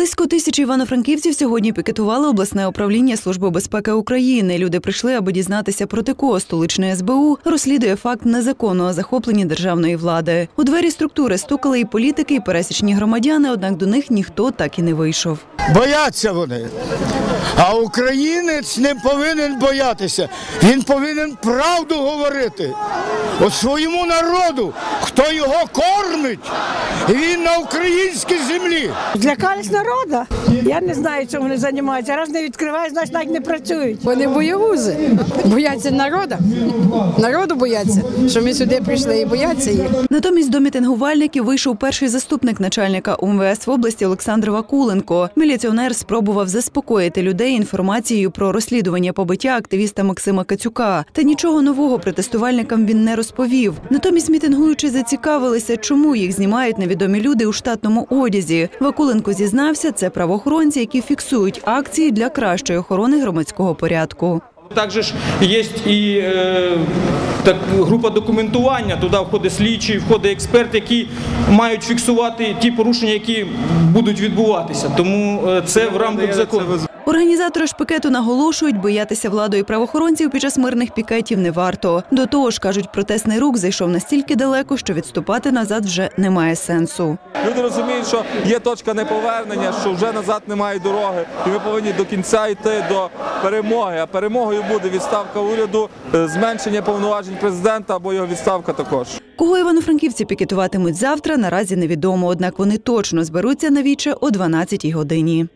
Близько тисячі івано-франківців сьогодні пікетували обласне управління Служби безпеки України. Люди прийшли, аби дізнатися про ТКО столичної СБУ розслідує факт незаконного захоплення державної влади. У двері структури стукали і політики, і пересічні громадяни, однак до них ніхто так і не вийшов. Бояться вони. А українець не повинен боятися. Він повинен правду говорити. От своєму народу, хто його кормить, він на українській землі. Злякались народу. Я не знаю, чим вони займаються. Раз не відкривають, значить навіть не працюють. Вони боягузи, бояться народу. Народу бояться, що ми сюди прийшли і бояться їх. Натомість до мітингувальників вийшов перший заступник начальника УМВС в області Олександр Вакуленко. Міліціонер спробував заспокоїти людей інформацією про розслідування побиття активіста Максима Кацюка. Та нічого нового протестувальникам він не розповів. Натомість мітингуючі зацікавилися, чому їх знімають невідомі люди у штатному одязі. Вакуленко зізнався, це правоохоронці, які фіксують акції для кращої охорони громадського порядку. Також ж є і е, так, група документування, туди входить слідчі, входить експерт, які мають фіксувати ті порушення, які будуть відбуватися. Тому е, це в рамках закону. Організатори ж пікету наголошують, боятися владу і правоохоронців під час мирних пікетів не варто. До того ж, кажуть, протестний рух зайшов настільки далеко, що відступати назад вже немає сенсу. Люди розуміють, що є точка неповернення, що вже назад немає дороги, і ми повинні до кінця йти до перемоги. А перемогою буде відставка уряду, е, зменшення повноважень президента або його відставка також. Кого івано-франківці пікетуватимуть завтра, наразі невідомо. Однак вони точно зберуться на віче о 12-й годині.